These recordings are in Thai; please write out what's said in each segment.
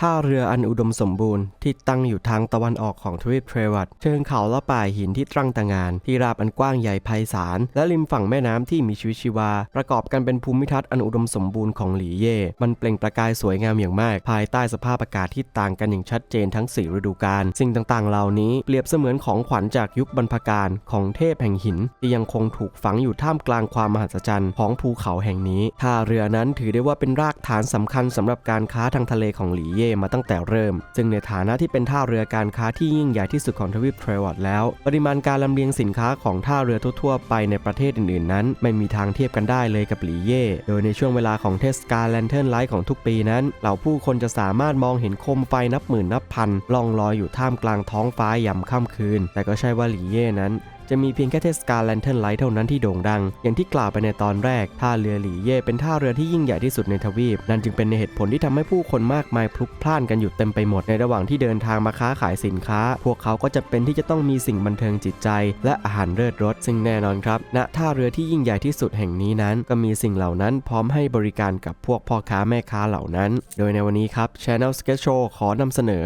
ท่าเรืออันอุดมสมบูรณ์ที่ตั้งอยู่ทางตะวันออกของทวีปเทรวัตเชิงเขาและป่าหินที่ตรังตางาน ที่ราบอันกว้างใหญ่ไพศาล และริมฝั่งแม่น้ำที่มีชีวิตชีวา ประกอบกันเป็นภูมิทัศน์อันอุดมสมบูรณ์ของหลีเย่ มันเปล่งประกายสวยงามอย่างมาก ภายใต้สภาพอากาศที่ต่างกันอย่างชัดเจนทั้งสี่ฤดูกาลสิ่งต่างๆ เหล่านี้เปรียบเสมือนของขวัญจากยุคบรรพกาลของเทพแห่งหิน ที่ยังคงถูกฝังอยู่ท่ามกลางความมหัศจรรย์ของภูเขาแห่งนี้ท่าเรือนั้นถือได้ว่าเป็นรากฐานสำคัญสำหรับการค้าทางทะเลของหลีเย่มาตั้งแต่เริ่ม ซึ่งในฐานะที่เป็นท่าเรือการค้าที่ยิ่งใหญ่ที่สุดของทวีปเทรวัตแล้ว ปริมาณการลำเลียงสินค้าของท่าเรือทั่วๆไปในประเทศอื่นๆ นั้น ไม่มีทางเทียบกันได้เลยกับหลีเย่ โดยในช่วงเวลาของเทศกาลแลนเทิร์นไลท์ของทุกปีนั้น เหล่าผู้คนจะสามารถมองเห็นโคมไฟนับหมื่นนับพันล่องลอยอยู่ท่ามกลางท้องฟ้ายามค่ำคืน แต่ก็ใช่ว่าหลีเย่นั้นจะมีเพียงแค่เทศกาลแลนเทิร์นไลท์เท่านั้นที่โด่งดัง อย่างที่กล่าวไปในตอนแรก ท่าเรือหลีเย่เป็นท่าเรือที่ยิ่งใหญ่ที่สุดในทวีป นั่นจึงเป็นเหตุผลที่ทำให้ผู้คนมากมายพลุกพล่านกันอยู่เต็มไปหมดในระหว่างที่เดินทางมาค้าขายสินค้า พวกเขาก็จะเป็นที่จะต้องมีสิ่งบันเทิงจิตใจ และอาหารเลิศรสซึ่งแน่นอนครับณท่าเรือที่ยิ่งใหญ่ที่สุดแห่งนี้นั้น ก็มีสิ่งเหล่านั้นพร้อมให้บริการกับพวกพ่อค้าแม่ค้าเหล่านั้น โดยในวันนี้ครับ Channel Sketch Show ขอนำเสนอ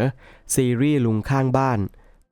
ซีรีส์ลุงข้างบ้าน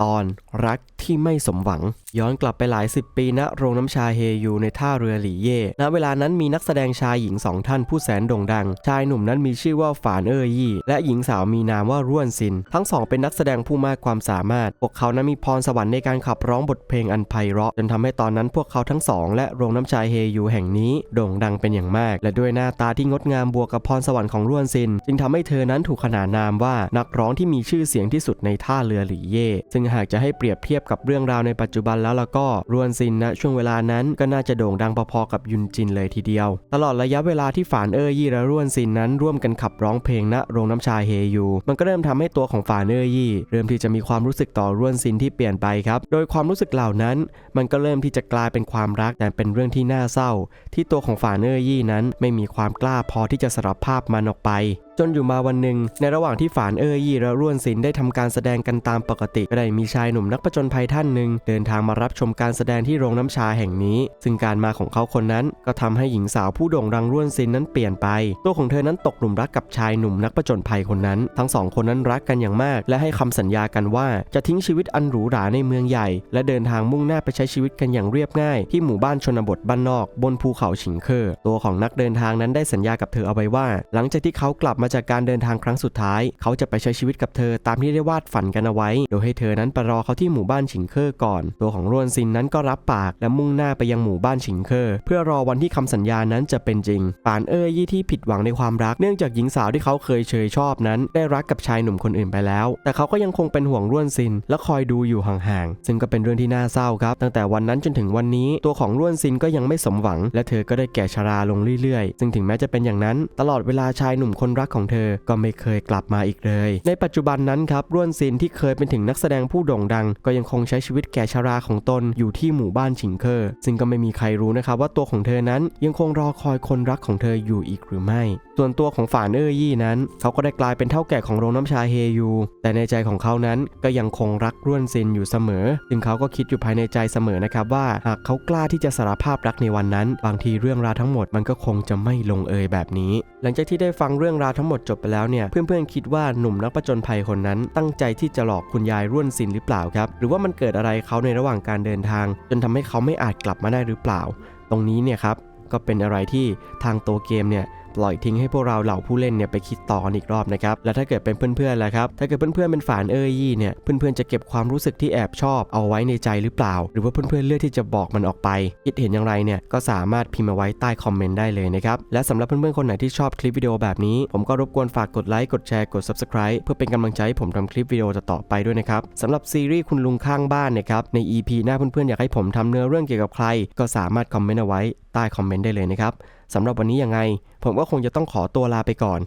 ตอนรักที่ไม่สมหวัง ย้อนกลับไปหลายสิบปีณโรงน้ำชาเฮยูในท่าเรือหลีเย่ณเวลานั้นมีนักแสดงชายหญิงสองท่านผู้แสนโด่งดัง ชายหนุ่มนั้นมีชื่อว่าฝานเออยี่ และหญิงสาวมีนามว่าร่วนซิน ทั้งสองเป็นนักแสดงผู้มากความสามารถ พวกเขานั้นมีพรสวรรค์ในการขับร้องบทเพลงอันไพเราะจนทำให้ตอนนั้นพวกเขาทั้งสองและโรงน้ำชาเฮยูแห่งนี้โด่งดังเป็นอย่างมาก และด้วยหน้าตาที่งดงามบวกกับพรสวรรค์ของร่วนซิน จึงทำให้เธอนั้นถูกขนานนามว่านักร้องที่มีชื่อเสียงที่สุดในท่าเรือหลีเย่ซึ่งหากจะให้เปรียบเทียบกับเรื่องราวในปัจจุบันแล้วแล้วก็รวนซินนะช่วงเวลานั้นก็น่าจะโด่งดังพอๆกับยุนจินเลยทีเดียว ตลอดระยะเวลาที่ฝานเออยี่และรวนซินนั้นร่วมกันขับร้องเพลงณโรงน้ำชาเฮยูมันก็เริ่มทำให้ตัวของฝานเออยี่เริ่มที่จะมีความรู้สึกต่อรวนซินที่เปลี่ยนไปครับ โดยความรู้สึกเหล่านั้น มันก็เริ่มที่จะกลายเป็นความรักแต่เป็นเรื่องที่น่าเศร้า ที่ตัวของฝานเออยี่นั้นไม่มีความกล้าพอที่จะสารภาพมันออกไปจนอยู่มาวันหนึ่งในระหว่างที่ฝานเออยี่และร่วนสินได้ทำการแสดงกันตามปกติก็ได้มีชายหนุ่มนักผจญภัยท่านหนึ่งเดินทางมารับชมการแสดงที่โรงน้ำชาแห่งนี้ ซึ่งการมาของเขาคนนั้นก็ทำให้หญิงสาวผู้โด่งดังร่วนสินนั้นเปลี่ยนไป ตัวของเธอนั้นตกหลุมรักกับชายหนุ่มนักผจญภัยคนนั้น ทั้งสองคนนั้นรักกันอย่างมาก และให้คำสัญญากันว่าจะทิ้งชีวิตอันหรูหราในเมืองใหญ่ และเดินทางมุ่งหน้าไปใช้ชีวิตกันอย่างเรียบง่าย ที่หมู่บ้านชนบทบ้านนอก บนภูเขาฉิงเคอตัวของนักเดินทางนั้นได้สัญญากับเธอเอาไว้ว่า หลังจากที่เขากลับมาจากการเดินทางครั้งสุดท้าย เขาจะไปใช้ชีวิตกับเธอตามที่ได้วาดฝันกันเอาไว้ โดยให้เธอนั้นไปรอเขาที่หมู่บ้านฉิงเคอก่อน ตัวของรวนซินนั้นก็รับปากและมุ่งหน้าไปยังหมู่บ้านฉิงเคอเพื่อรอวันที่คำสัญญานั้นจะเป็นจริงปานเอ้ยยี่ที่ผิดหวังในความรักเนื่องจากหญิงสาวที่เขาเคยเชยชอบนั้น ได้รักกับชายหนุ่มคนอื่นไปแล้ว แต่เขาก็ยังคงเป็นห่วงร่วนซิน และคอยดูอยู่ห่างๆซึ่งก็เป็นเรื่องที่น่าเศร้าครับ ตั้งแต่วันนั้นจนถึงวันนี้ตัวของร่วนซินก็ยังไม่สมหวัง และเธอก็ได้แก่ชราลงเรื่อยๆ ซึ่งถึงแม้จะเป็นอย่างนั้น ตลอดเวลาชายหนุ่มคนรักของเธอก็ไม่เคยกลับมาอีกเลย ในปัจจุบันนั้นครับร่วนซินที่เคยเป็นถึงนักแสดงผูู้้โด่งดัง ก็ยังคงใช้ชีวิตแก่ชราของตนอยู่ที่หมู่บ้านฉิงเคอซึ่งก็ไม่มีใครรู้นะครับว่าตัวของเธอนั้นยังคงรอคอยคนรักของเธออยู่อีกหรือไม่ ส่วนตัวของฝานเออยี่นั้น เขาก็ได้กลายเป็นเท่าแก่ของโรงน้ำชาเฮยู แต่ในใจของเขานั้นก็ยังคงรักร่วนซินอยู่เสมอ ซึ่งเขาก็คิดอยู่ภายในใจเสมอนะครับว่าหากเขากล้าที่จะสารภาพรักในวันนั้น บางทีเรื่องราวทั้งหมดมันก็คงจะไม่ลงเอยแบบนี้ หลังจากที่ได้ฟังเรื่องราวทั้งหมดจบไปแล้วเนี่ยเพื่อนๆคิดว่าหนุ่มนักผจญภัยคนนั้นตั้งใจที่จะหลอกคุณยายร่วนซินหรือเปล่าครับ หรือว่ามันเกิดอะไรเขาในระหว่างการเดินทาง จนทำให้เขาไม่อาจกลับมาได้หรือเปล่า ตรงนี้เนี่ยครับก็เป็นอะไรที่ทางตัวเกมเนี่ย ปล่อยทิ้งให้พวกเราเหล่าผู้เล่นเนี่ยไปคิดต่อกันอีกรอบนะครับ แล้วถ้าเกิดเป็นเพื่อนๆล่ะครับ ถ้าเกิดเพื่อนๆเป็นฝานเอ้ยยี่เนี่ย เพื่อนๆจะเก็บความรู้สึกที่แอบชอบเอาไว้ในใจหรือเปล่า หรือว่าเพื่อนๆเลือกที่จะบอกมันออกไป คิดเห็นอย่างไรเนี่ย ก็สามารถพิมพ์มาไว้ใต้คอมเมนต์ได้เลยนะครับ และสำหรับเพื่อนๆคนไหนที่ชอบคลิปวิดีโอแบบนี้ ผมก็รบกวนฝากกดไลค์กดแชร์กด subscribe เพื่อเป็นกำลังใจให้ผมทำคลิปวิดีโอต่อไปด้วยนะครับสำหรับซีรีส์คุณลุงข้างบ้านนะครับใน EP หน้าเพื่อนๆอยากให้ผมทำเนื้อเรื่องเกี่ยวกับใคร ก็สามารถคอมเมนต์เอาไว้ใต้คอมเมนต์ได้เลยนะครับ สำหรับวันนี้ยังไง ผมก็คงจะต้องขอตัวลาไปก่อน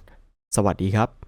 สวัสดีครับ